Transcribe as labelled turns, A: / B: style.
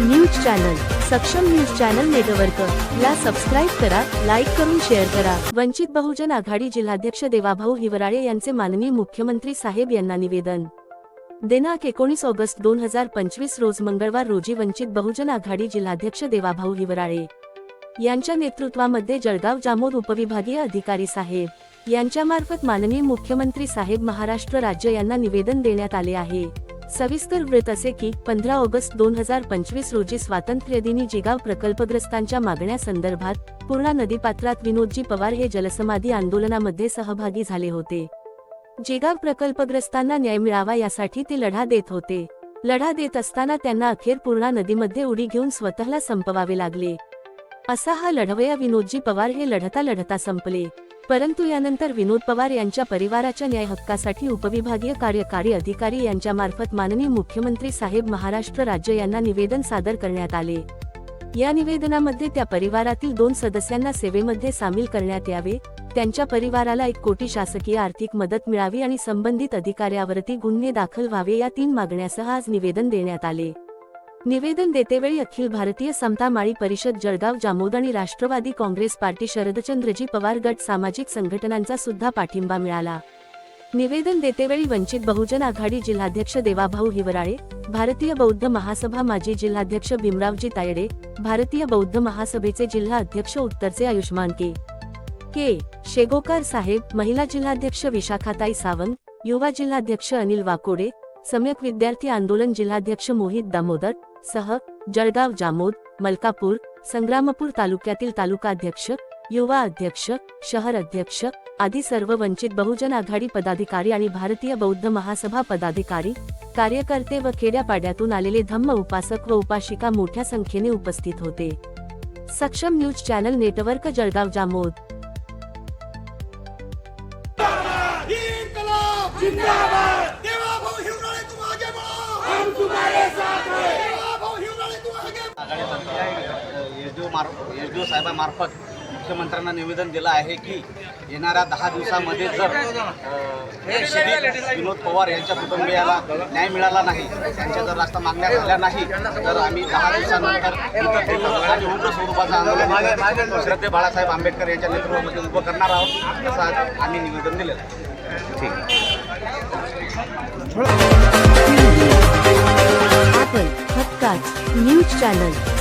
A: News channel Saksham news channel network. ला subscribe करा like करून शेअर करा. वंचित बहुजन आघाडी जिल्हाध्यक्ष देवाभाऊ हिवराळे यांचे माननीय मुख्यमंत्री साहेब यांना निवेदन. दिनांक एकोणीस ऑगस्ट दोन हजार पंचवीस रोज मंगळवार रोजी वंचित बहुजन आघाडी जिल्हाध्यक्ष देवाभाऊ हिवराळे यांच्या नेतृत्वामध्ये जळगाव जामोद उपविभागीय अधिकारी साहेब यांच्यामार्फत माननीय मुख्यमंत्री साहेब महाराष्ट्र राज्य यांना निवेदन देण्यात आले आहे. सविस्तर वृत्त असे की पंधरा ऑगस्ट दोन हजार पंचवीस रोजी स्वातंत्र्यदिनी जिगाव प्रकल्पग्रस्तांच्या मागण्यासंदर्भात पूर्णा नदीपात्रात विनोदजी पवार हे जलसमाधी आंदोलनामध्ये सहभागी झाले होते. जिगाव प्रकल्पग्रस्तांना न्याय मिळावा यासाठी ते लढा देत होते. लढा देत असताना त्यांना अखेर पूर्णा नदीमध्ये उडी घेऊन स्वतःला संपवावे लागले. असा हा लढवया विनोदजी पवार हे लढता लढता संपले. परंतु यानंतर विनोद पवार यांच्या परिवाराच्या न्याय हक्कासाठी उपविभागीय कार्यकारी अधिकारी यांच्यामार्फत माननीय मुख्यमंत्री साहेब महाराष्ट्र राज्य यांना निवेदन सादर करण्यात आले. या निवेदनामध्ये त्या परिवारातील दोन सदस्यांना सेवेमध्ये सामील करण्यात यावे त्यांच्या परिवाराला एक कोटी शासकीय आर्थिक मदत मिळावी आणि संबंधित अधिकाऱ्यावरती गुन्हे दाखल व्हावे या तीन मागण्यासह आज निवेदन देण्यात आले. निवेदन देतेवेळी अखिल भारतीय समता माळी परिषद जळगाव जामोद आणि राष्ट्रवादी काँग्रेस पार्टी शरदचंद्रजी पवार गट सामाजिक संघटनांचा सुद्धा पाठिंबा मिळाला. निवेदन देतेवेळी वंचित बहुजन आघाडी जिल्हाध्यक्ष देवाभाऊ हिवराळे भारतीय बौद्ध महासभा माजी जिल्हाध्यक्ष भीमरावजी तायडे भारतीय बौद्ध महासभेचे जिल्हा अध्यक्ष उत्तरचे आयुष्मान के. के. शेगोकार साहेब महिला जिल्हाध्यक्ष विशाखाताई सावंत युवा जिल्हाध्यक्ष अनिल वाकोडे सम्यक विद्यार्थी आंदोलन जिल्हाध्यक्ष मोहित दामोदर सह जळगाव जामोद मलकापूर संग्रामपूर तालुक्यातील तालुकाध्यक्ष युवा अध्यक्ष शहर अध्यक्ष आदी सर्व वंचित बहुजन आघाडी पदाधिकारी आणि भारतीय बौद्ध महासभा पदाधिकारी कार्यकर्ते व खेड्यापाड्यातून आलेले धम्म उपासक व उपासिका मोठ्या संख्येने उपस्थित होते. Saksham news channel network Jalgaon Jamod.
B: जिंदाबाद!
C: मार्फ एसडीओ डी ओ साहेबांमार्फत मुख्यमंत्र्यांना निवेदन दिलं आहे की येणाऱ्या दहा दिवसामध्ये जर विनोद पवार यांच्या कुटुंबियाला न्याय मिळाला नाही त्यांच्या जर रास्ता मागण्या झाल्या नाही तर आम्ही दहा दिवसानंतर आणि उग्र स्वरूपाचं आंदोलन श्रद्धे बाळासाहेब आंबेडकर यांच्या नेतृत्वामध्ये उभं करणार आहोत असं आम्ही निवेदन दिलेलं ठीक.
A: आपण हक्काच news channel